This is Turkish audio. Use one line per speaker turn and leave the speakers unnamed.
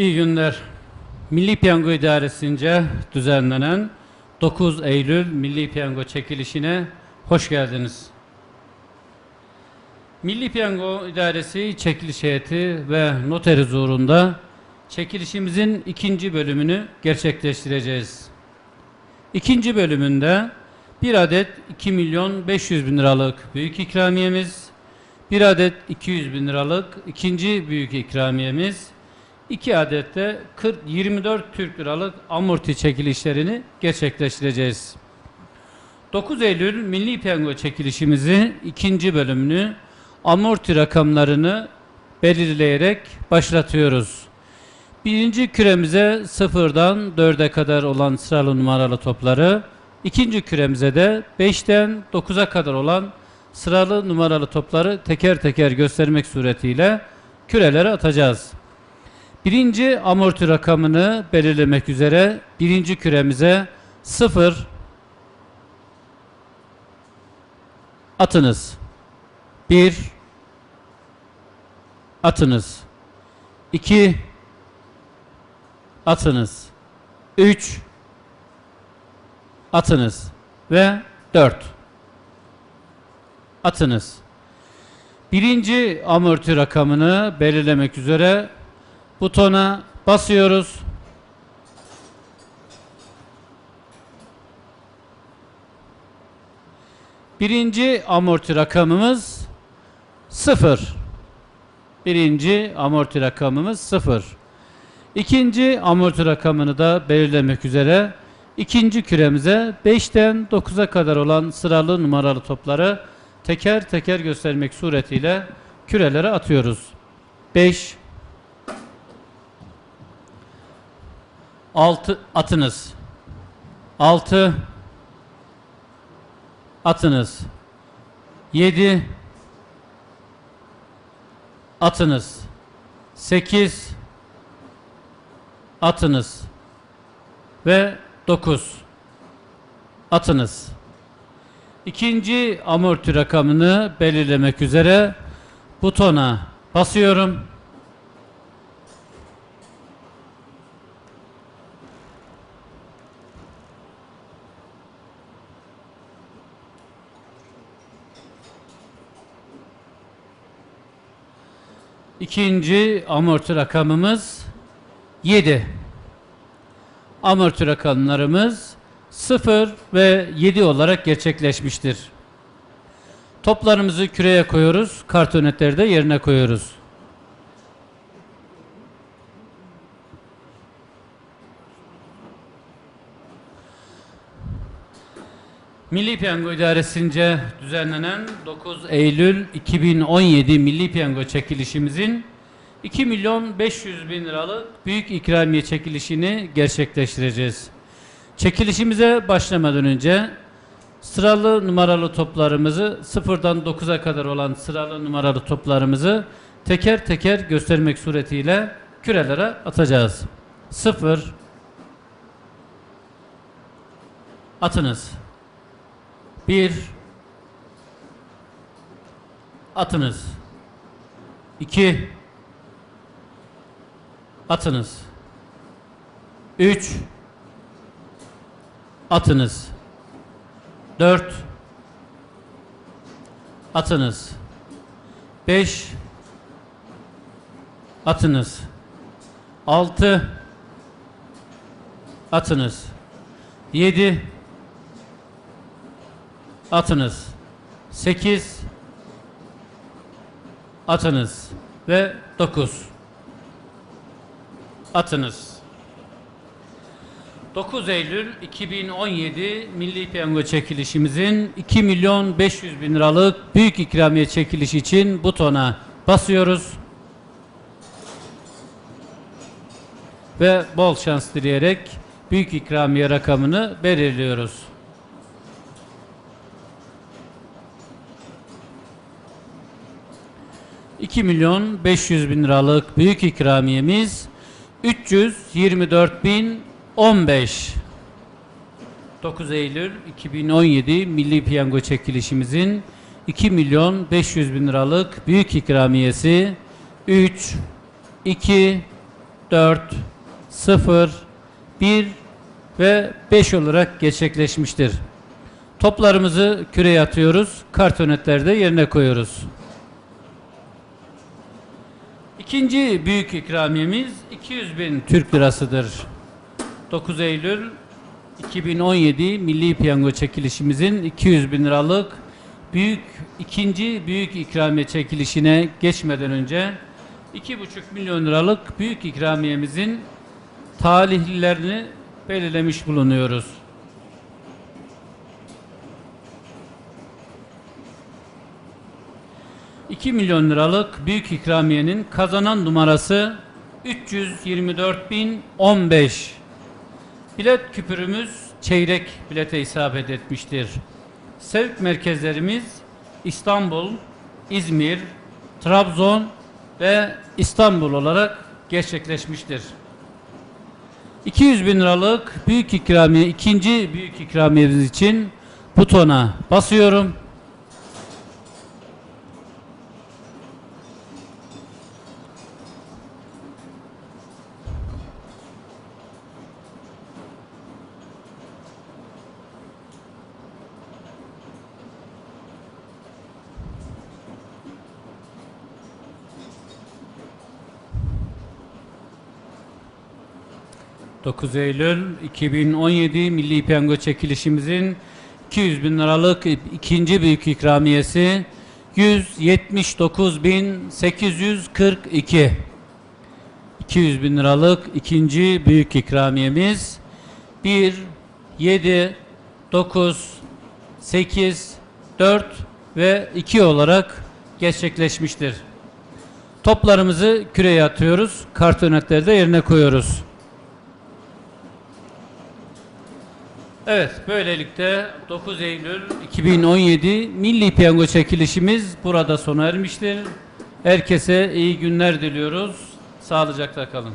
İyi günler. Milli Piyango İdaresi'nce düzenlenen 9 Eylül Milli Piyango çekilişine hoş geldiniz. Milli Piyango İdaresi çekiliş heyeti ve noteri huzurunda çekilişimizin ikinci bölümünü gerçekleştireceğiz. İkinci bölümünde bir adet 2 milyon 500 bin liralık büyük ikramiyemiz, bir adet 200 bin liralık ikinci büyük ikramiyemiz, iki adet de 40, 24 Türk liralık amorti çekilişlerini gerçekleştireceğiz. 9 Eylül Milli Piyango çekilişimizi ikinci bölümünü amorti rakamlarını belirleyerek başlatıyoruz. Birinci küremize sıfırdan 4'e kadar olan sıralı numaralı topları, ikinci küremize de 5'ten 9'a kadar olan sıralı numaralı topları teker teker göstermek suretiyle kürelere atacağız. Birinci amorti rakamını belirlemek üzere birinci küremize 0 atınız. 1 atınız. 2 atınız. 3 atınız ve 4 atınız. Birinci amorti rakamını belirlemek üzere butona basıyoruz. Birinci amorti rakamımız 0. Birinci amorti rakamımız 0. İkinci amorti rakamını da belirlemek üzere ikinci küremize 5'ten 9'a kadar olan sıralı numaralı topları teker teker göstermek suretiyle kürelere atıyoruz. 5 6 atınız. 6 atınız. 7 atınız. 8 atınız ve 9 atınız. İkinci amorti rakamını belirlemek üzere butona basıyorum. İkinci amorti rakamımız 7. Amorti rakamlarımız 0 ve 7 olarak gerçekleşmiştir. Toplarımızı küreye koyuyoruz, kartonetleri de yerine koyuyoruz. Milli Piyango İdaresi'nce düzenlenen 9 Eylül 2017 Milli Piyango çekilişimizin 2 milyon 500 bin liralık büyük ikramiye çekilişini gerçekleştireceğiz. Çekilişimize başlamadan önce sıralı numaralı toplarımızı sıfırdan 9'a kadar olan sıralı numaralı toplarımızı teker teker göstermek suretiyle kürelere atacağız. 0 atınız. 1 atınız. 2 atınız. 3 atınız. 4 atınız. 5 atınız. 6 atınız. 7 atınız. 8 atınız ve 9 atınız. 9 Eylül 2017 Milli Piyango çekilişimizin 2 milyon 500 bin liralık büyük ikramiye çekilişi için butona basıyoruz. Ve bol şans dileyerek büyük ikramiye rakamını belirliyoruz. ...2 milyon 500 bin liralık büyük ikramiyemiz 324 bin 15 9 Eylül 2017 Milli Piyango çekilişimizin 2 milyon 500 bin liralık büyük ikramiyesi 3 2 4, 0, 1 ve 5 olarak gerçekleşmiştir. Toplarımızı küreye atıyoruz. Kartonetleri de yerine koyuyoruz. İkinci büyük ikramiyemiz 200 bin Türk lirasıdır. 9 Eylül 2017 Milli Piyango çekilişimizin 200 bin liralık büyük ikinci büyük ikramiye çekilişine geçmeden önce 2,5 milyon liralık büyük ikramiyemizin talihlilerini belirlemiş bulunuyoruz. ...2 milyon liralık büyük ikramiyenin kazanan numarası 324.015. Bilet küpürümüz çeyrek bilete isabet etmiştir. Sevk merkezlerimiz İstanbul, İzmir, Trabzon ve İstanbul olarak gerçekleşmiştir. 200 bin liralık büyük ikramiye, ikinci büyük ikramiyemiz için butona basıyorum. ...9 Eylül 2017 Milli Piyango çekilişimizin 200 bin liralık ikinci büyük ikramiyesi 179.842 200 bin liralık ikinci büyük ikramiyemiz 1, 7, 9, 8, 4 ve 2 olarak gerçekleşmiştir. Toplarımızı küreye atıyoruz. Kartonetleri de yerine koyuyoruz. Evet, böylelikle 9 Eylül 2017 Milli Piyango çekilişimiz burada sona ermiştir. Herkese iyi günler diliyoruz. Sağlıcakla kalın.